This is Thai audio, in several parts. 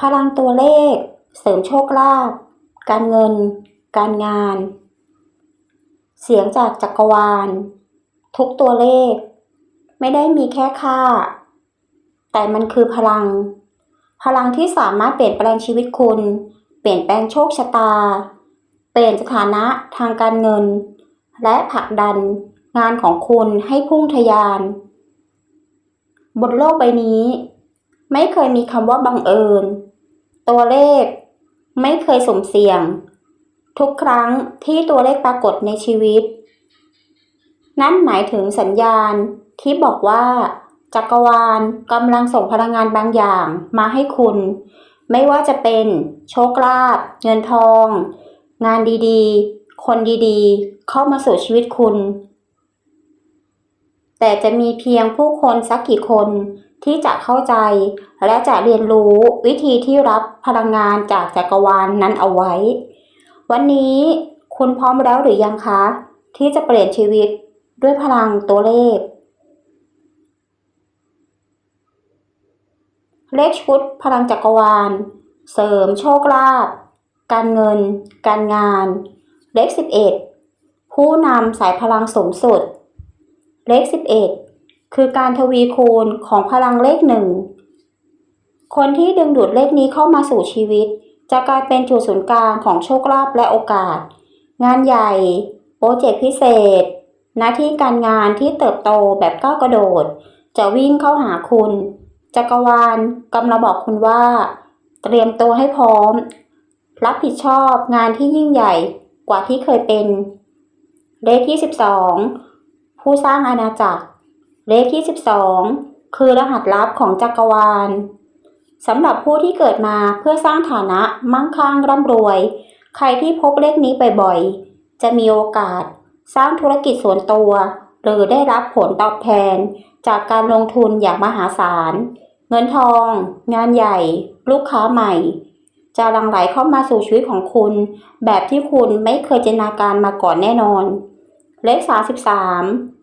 พลังตัวเลข เสริมโชคลาภการเงิน การงาน เสียงจากจักรวาล ทุกตัวเลข ไม่ได้มีแค่ค่า แต่มันคือพลัง พลังที่สามารถเปลี่ยนแปลงชีวิตคุณ เปลี่ยนแปลงโชคชะตา เปลี่ยนสถานะทางการเงิน และผลักดันงานของคุณให้พุ่งทะยาน บนโลกใบนี้ ไม่เคยมีคำว่าบังเอิญ ตัวเลข ไม่เคยสมเสี่ยง ทุกครั้งที่ตัวเลขปรากฏในชีวิต นั่นหมายถึงสัญญาณที่บอกว่า จักรวาลกำลังส่งพลังงานบางอย่างมาให้คุณ ไม่ว่าจะเป็นโชคลาภเงินทอง งานดีๆ คนดีๆ เข้ามาสู่ชีวิตคุณ แต่จะมีเพียงผู้คนสักกี่คนที่จะเข้าใจ และจะเรียนรู้วิธีที่รับพลังงานจากจักรวาลนนั้นเอาไว้ วันนี้คุณพร้อมแล้วหรือยังคะ ที่จะเปลี่ยนชีวิตด้วยพลังตัวเลข เลขชุดพลังจักรวาล เสริมโชคลาภการเงิน การงาน เลข 11 ผู้นำสายพลังสูงสุด เลข 11 คือการทวีคูณของพลังเลขหนึ่งคนที่ดึงดูดเลขนี้เข้ามาสู่ชีวิต จะกลายเป็นจุดศูนย์กลางของโชคลาภและโอกาส งานใหญ่ โปรเจกต์พิเศษ หน้าที่การงานที่เติบโตแบบก้าวกระโดด จะวิ่งเข้าหาคุณ จักรวาลกำลังบอกคุณว่า เตรียมตัวให้พร้อม รับผิดชอบงานที่ยิ่งใหญ่กว่าที่เคยเป็น เลขที่ 12 ผู้สร้างอาณาจักร เลขที่ 12 คือรหัสลับของจักรวาลสำหรับผู้ที่เกิดมาเพื่อสร้างฐานะมั่งคั่งร่ำรวย ใครที่พบเลขนี้บ่อยๆ จะมีโอกาส สร้างธุรกิจส่วนตัว หรือได้รับผลตอบแทน จากการลงทุนอย่างมหาศาล เงินทอง งานใหญ่ ลูกค้าใหม่ จะหลั่งไหลเข้ามาสู่ชีวิตของคุณ แบบที่คุณไม่เคยจินตนาการมาก่อนแน่นอน เลข 33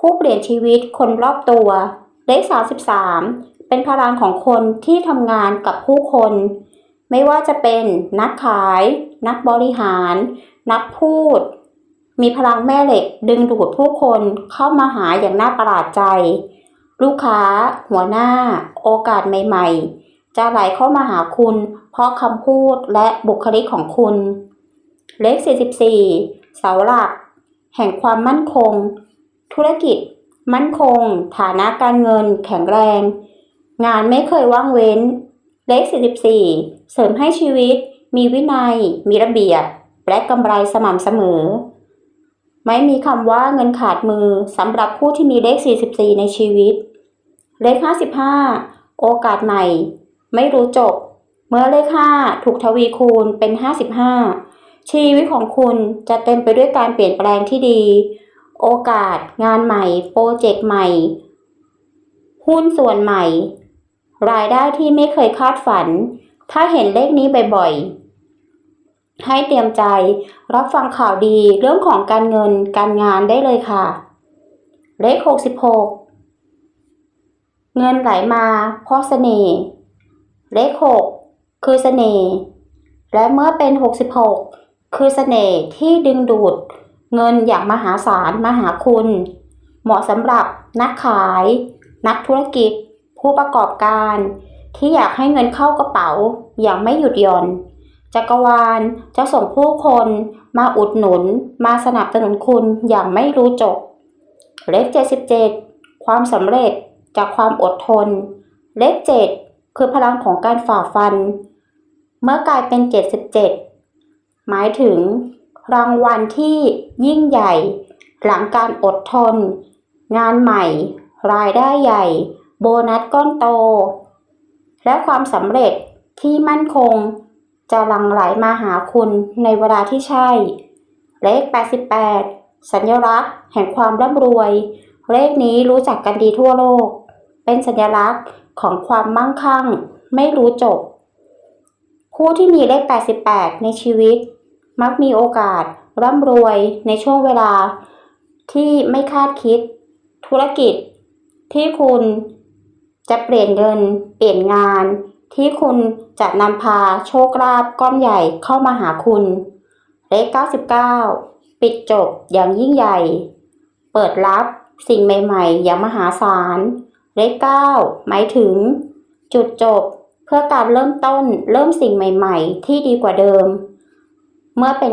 ผู้เปลี่ยนชีวิตคนรอบตัว เลข 33 เป็นพลังของคนที่ทำงานกับผู้คน ไม่ว่าจะเป็นนักขาย นักบริหาร นักพูด มีพลังแม่เหล็กดึงดูดผู้คนเข้ามาหาอย่างน่าประหลาดใจ ลูกค้า หัวหน้า โอกาสใหม่ ๆ จะไหลเข้ามาหาคุณ เพราะคำพูดและบุคลิกของคุณ เลข 44 เสาหลัก แห่งความมั่นคง ธุรกิจ มั่นคง ฐานะการเงิน แข็งแรง งานไม่เคยว่างเว้น เลข 44 เสริมให้ชีวิต มีวินัย มีระเบียบ และกำไรสม่ำเสมอ ไม่มีคำว่าเงินขาดมือสำหรับผู้ที่มีเลข 44 ในชีวิต เลข 55 โอกาสใหม่ ไม่รู้จบ เมื่อเลข 5 ถูกทวีคูณเป็น 55ชีวิตของคุณจะเต็มไปด้วยการเปลี่ยนแปลงที่ดี โอกาส งานใหม่ โปรเจกต์ใหม่ หุ้นส่วนใหม่ รายได้ที่ไม่เคยคาดฝัน ถ้าเห็นเลขนี้บ่อยๆ ให้เตรียมใจรับฟังข่าวดีเรื่องของการเงินการงานได้เลยค่ะ เลข 66 เงินไหลมาเพราะเสน่ห์เลข 6 คือเสน่ห์และเมื่อเป็น 66 คือเสน่ห์ที่ดึงดูด เงินอย่างมหาศาลมาหาคุณ เหมาะสำหรับนักขาย นักธุรกิจ ผู้ประกอบการ ที่อยากให้เงินเข้ากระเป๋าอย่างไม่หยุดหย่อนจักรวาลจะส่งผู้คนมาอุดหนุน มาสนับสนุนคุณอย่างไม่รู้จบ เลข77ความสำเร็จจากความอดทน เลข7คือพลังของการฝ่าฟัน เมื่อกลายเป็น77หมายถึง รางวัลที่ยิ่งใหญ่ หลังการอดทน งานใหม่ รายได้ใหญ่ โบนัสก้อนโต และความสำเร็จที่มั่นคง จะหลั่งไหลมาหาคุณในเวลาที่ใช่ เลข 88 สัญลักษณ์ แห่งความร่ำรวย เลขนี้รู้จักกันดีทั่วโลก เป็นสัญลักษณ์ของความมั่งคั่ง ไม่รู้จบ ผู้ที่มีเลข 88 ในชีวิต มักมีโอกาสร่ำรวยในช่วงเวลาที่ไม่คาดคิด ธุรกิจ ที่คุณจะเปลี่ยนเงิน เปลี่ยนงาน ที่คุณจะนำพาโชคลาภก้อนใหญ่เข้ามาหาคุณเลข99 ปิดจบอย่างยิ่งใหญ่ เปิดรับสิ่งใหม่ๆ อย่างมหาศาลเลข9หมายถึง จุดจบเพื่อการเริ่มต้นเริ่มสิ่งใหม่ ๆ ที่ดีกว่าเดิม เมื่อเป็น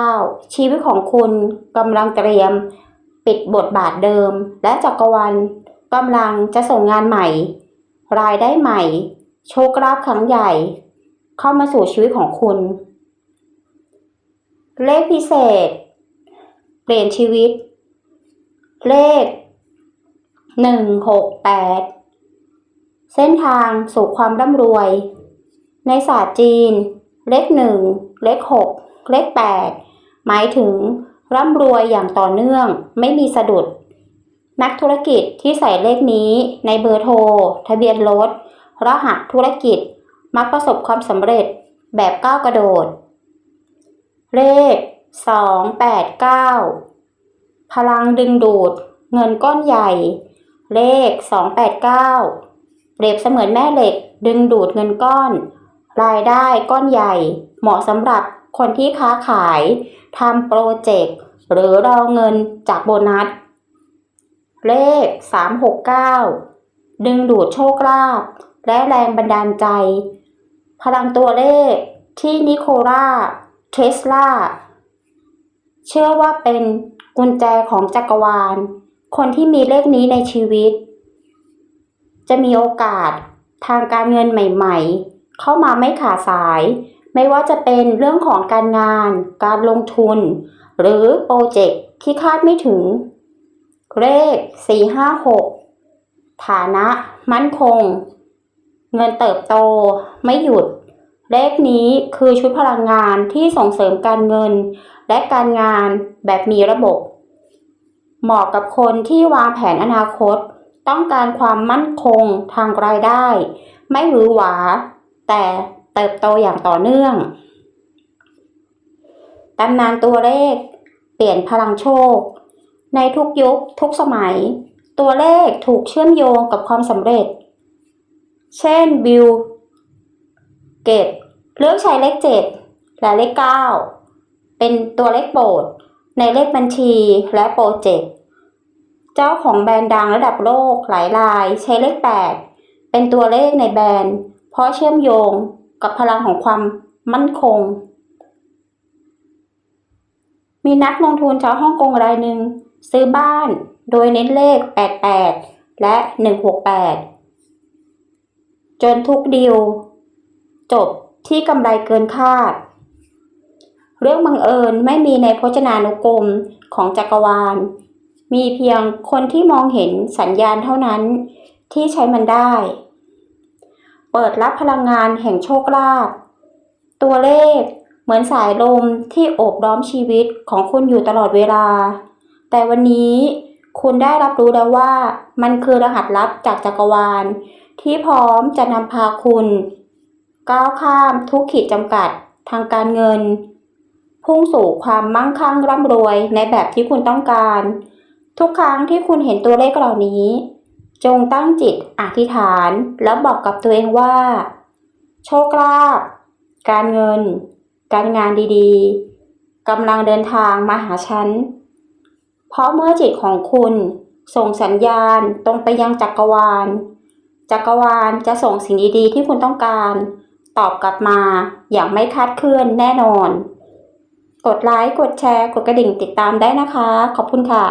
99 ชีวิตของคุณกำลังเตรียม ปิดบทบาทเดิม และจักรวาลกำลังจะส่งงานใหม่ รายได้ใหม่ โชคลาภครั้งใหญ่ เข้ามาสู่ชีวิตของคุณ เลขพิเศษ เปลี่ยนชีวิต เลขหนึ่งหกแปดเส้นทางสู่ความร่ำรวย ในศาสตร์จีน เลขหนึ่งเลขหก เลขแปดหมายถึงร่ำรวยอย่างต่อเนื่องไม่มีสะดุด นักธุรกิจที่ใส่เลขนี้ในเบอร์โทร ทะเบียนรถรหัสธุรกิจมักประสบความสำเร็จแบบก้าวกระโดด เลข 289 พลังดึงดูด เงินก้อนใหญ่ เลข 289 เปรียบเสมือนแม่เหล็กดึงดูดเงินก้อน รายได้ก้อนใหญ่ เหมาะสำหรับ คนที่ค้าขายทำโปรเจกต์หรือรอเงินจากโบนัส เลข 369 ดึงดูดโชคลาภและแรงบันดาลใจ พลังตัวเลขที่นิโคล่าเทสลาเชื่อว่าเป็นกุญแจของจักรวาล คนที่มีเลขนี้ในชีวิต จะมีโอกาสทางการเงินใหม่ ๆ เข้ามาไม่ขาดสาย ไม่ว่าจะเป็นเรื่องของการงาน การลงทุน หรือโปรเจกต์ที่คาดไม่ถึง เลข 456 ฐานะ มั่นคง เงินเติบโต ไม่หยุด เลขนี้คือชุดพลังงานที่ส่งเสริมการเงิน และการงานแบบมีระบบ เหมาะกับคนที่วางแผนอนาคต ต้องการความมั่นคงทางรายได้ ไม่หวือหวา แต่ เติบโตอย่างต่อเนื่องตำนานตัวเลข เปลี่ยนพลังโชค ในทุกยุคทุกสมัย ตัวเลขถูกเชื่อมโยงกับความสำเร็จ เช่นบิลเกตเลือกใช้เลข7และเลข9เป็นตัวเลขโปรดในเลขบัญชีและโปรเจกต์เจ้าของแบรนด์ดังระดับโลกหลายราย ใช้เลข 8 เป็นตัวเลขในแบรนด์ เพราะเชื่อมโยง กับพลังของความมั่นคง มีนักลงทุนชาวฮ่องกงรายหนึ่งซื้อบ้านโดยเน้นเลข 88 และ 168 จนทุกดีลจบที่กำไรเกินคาด เรื่องบังเอิญไม่มีในพจนานุกรมของจักรวาล มีเพียงคนที่มองเห็นสัญญาณเท่านั้นที่ใช้มันได้ เปิดรับพลังงานแห่งโชคลาภตัวเลขเหมือนสายลมที่โอบล้อมชีวิตของคุณอยู่ตลอดเวลา แต่วันนี้คุณได้รับรู้แล้วว่า มันคือรหัสลับจากจักรวาล ที่พร้อมจะนำพาคุณ ก้าวข้ามทุกขีดจำกัดทางการเงิน พุ่งสู่ความมั่งคั่งร่ำรวยในแบบที่คุณต้องการ ทุกครั้งที่คุณเห็นตัวเลขเหล่านี้ จงตั้งจิตอธิษฐานแล้วบอกกับตัวเองว่า โชคลาภการเงิน การงานดีๆกำลังเดินทางมาหาฉัน เพราะเมื่อจิตของคุณส่งสัญญาณตรงไปยังจักรวาล จักรวาลจะส่งสิ่งดีๆที่คุณต้องการ ตอบกลับมาอย่างไม่คาดเคลื่อนแน่นอน กดไลค์ กดแชร์ กดกระดิ่งติดตามได้นะคะ ขอบคุณค่ะ